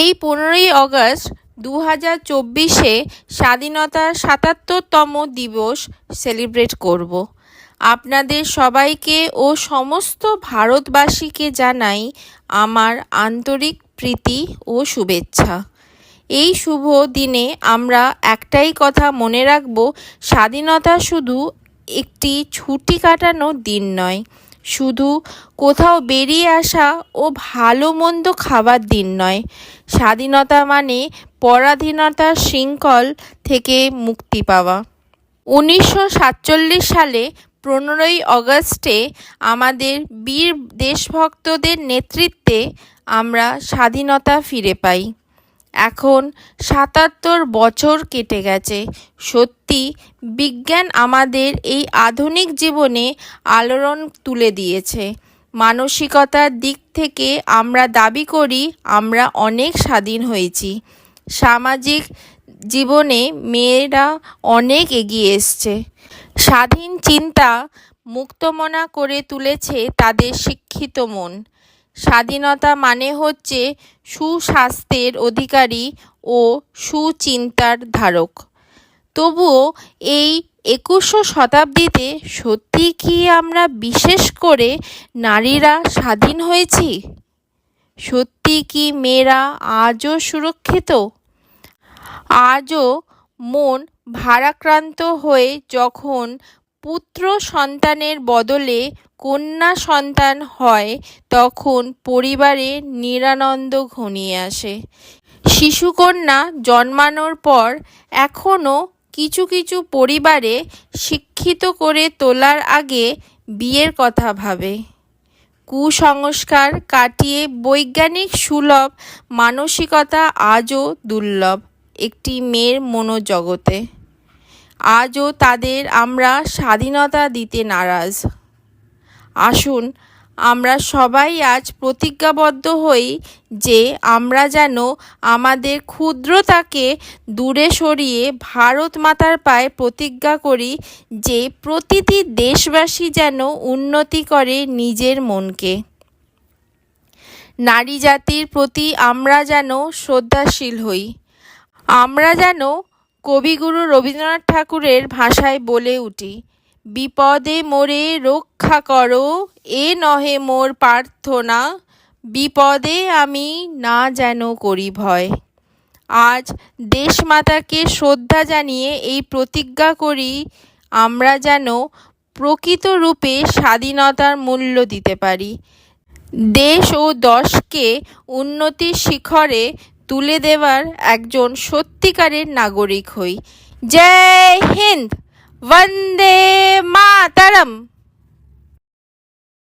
এই পনেরোই আগস্ট দু হাজার চব্বিশে স্বাধীনতার সাতাত্তরতম দিবস সেলিব্রেট করব। আপনাদের সবাইকে ও সমস্ত ভারতবাসীকে জানাই আমার আন্তরিক প্রীতি ও শুভেচ্ছা। এই শুভ দিনে আমরা একটাই কথা মনে রাখব, স্বাধীনতা শুধু একটি ছুটি কাটানোর দিন নয় শুধু কোথাও বেরিয়ে আসা ও ভালো মন্দ খাবার দিন নয়। স্বাধীনতা মানে পরাধীনতার শৃঙ্খল থেকে মুক্তি পাওয়া। উনিশশো সাতচল্লিশ সালে পনেরোই অগস্টে আমাদের বীর দেশভক্তদের নেতৃত্বে আমরা স্বাধীনতা ফিরে পাই। এখন সাতাত্তর বছর কেটে গেছে। সত্যি, বিজ্ঞান আমাদের এই আধুনিক জীবনে আলোড়ন তুলে দিয়েছে। মানসিকতার দিক থেকে আমরা দাবি করি, আমরা অনেক স্বাধীন হয়েছি। সামাজিক জীবনে মেয়েরা অনেক এগিয়ে এসছে। স্বাধীন চিন্তা মুক্তমনা করে তুলেছে তাদের শিক্ষিত মন। স্বাধীনতা মানে হচ্ছে সুস্বাস্থ্যের অধিকারী ও সুচিন্তার ধারক। তবুও এই একুশশো শতাব্দীতে সত্যি কি আমরা বিশেষ করে নারীরা স্বাধীন হয়েছি? সত্যি কি মেয়েরা আজও সুরক্ষিত? আজও মন ভারাক্রান্ত হয়ে যখন পুত্র সন্তানের বদলে কন্যা সন্তান হয়, তখন পরিবারে নিরানন্দ ঘনিয়ে আসে। শিশুকন্যা জন্মানোর পর এখনও কিছু কিছু পরিবারে শিক্ষিত করে তোলার আগে বিয়ের কথা ভাবে। কুসংস্কার কাটিয়ে বৈজ্ঞানিক সুলভ মানসিকতা আজও দুর্লভ, একটি মেয়ের মনোজগতে। আজও তাদের আমরা স্বাধীনতা দিতে নারাজ। আসুন, আমরা সবাই আজ প্রতিজ্ঞাবদ্ধ হই যে আমরা যেন আমাদের ক্ষুদ্রতাকে দূরে সরিয়ে ভারত মাতার পায়ে প্রতিজ্ঞা করি যে প্রতিটি দেশবাসী যেন উন্নতি করে নিজের মনকে। নারী জাতির প্রতি আমরা যেন শ্রদ্ধাশীল হই। আমরা যেন কবিগুরু রবীন্দ্রনাথ ঠাকুরের ভাষায় বলে উঠি, বিপদে মোরে রক্ষা করো, এ নহে মোর প্রার্থনা, বিপদে আমি না যেন করি ভয়। আজ দেশমাতাকে শ্রদ্ধা জানিয়ে এই প্রতিজ্ঞা করি, আমরা যেন প্রকৃত রূপে স্বাধীনতার মূল্য দিতে পারি। দেশ ও দশকে উন্নতির শিখরে তুলে দেওয়ার একজন সত্যিকারের নাগরিক হই। জয় হিন্দ! বন্দে মাতারম!